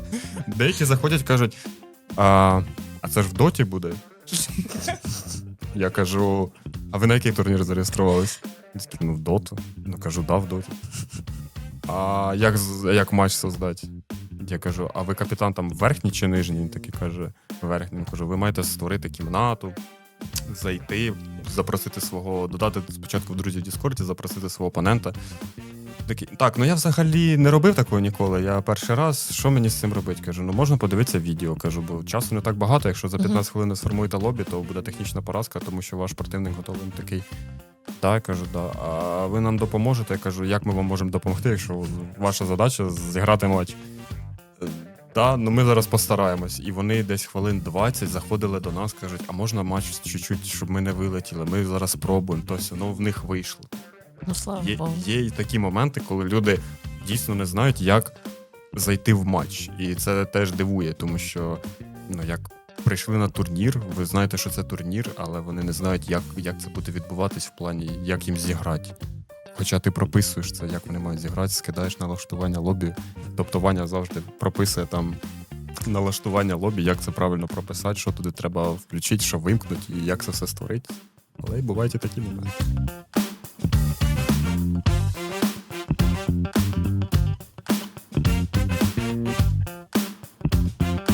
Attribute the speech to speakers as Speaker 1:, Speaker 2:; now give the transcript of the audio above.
Speaker 1: Деякі заходять, кажуть, а, а це ж в доті буде. Я кажу, а ви на який турнір зареєструвались? Він такий, ну в доту. Ну кажу, да, в доті. А як, з- як матч создати? Я кажу, а ви капітан там верхній чи нижній? Він такий каже, верхній. Він кажу, ви маєте створити кімнату, зайти, запросити свого, додати спочатку в друзі в Діскорді, запросити свого опонента. Такий, так, ну я взагалі не робив такого ніколи. Я перший раз, що мені з цим робити? Кажу, ну можна подивитися відео. Кажу, бо часу не так багато. Якщо за 15 хвилин не сформуєте лобі, то буде технічна поразка, тому що ваш противник готовий Він такий. Так, кажу, да. А ви нам допоможете? Я кажу, як ми вам можемо допомогти, якщо ваша задача зіграти матч. Да, ну ми зараз постараємось. І вони десь хвилин 20 заходили до нас, кажуть, а можна матч чуть-чуть, щоб ми не вилетіли. Ми зараз спробуємо. Тобто, ну в них вийшло.
Speaker 2: Ну, слава
Speaker 1: Є,
Speaker 2: Богу.
Speaker 1: є і такі моменти, коли люди дійсно не знають, як зайти в матч. І це теж дивує, тому що ну, як прийшли на турнір, ви знаєте, що це турнір, але вони не знають, як, як це буде відбуватись в плані, як їм зіграти. Хоча ти прописуєш це, як вони мають зіграти, скидаєш налаштування лобі. Тобто Ваня завжди прописує там налаштування лобі, як це правильно прописати, що туди треба включити, що вимкнути і як це все створити. Але й бувають і такі моменти.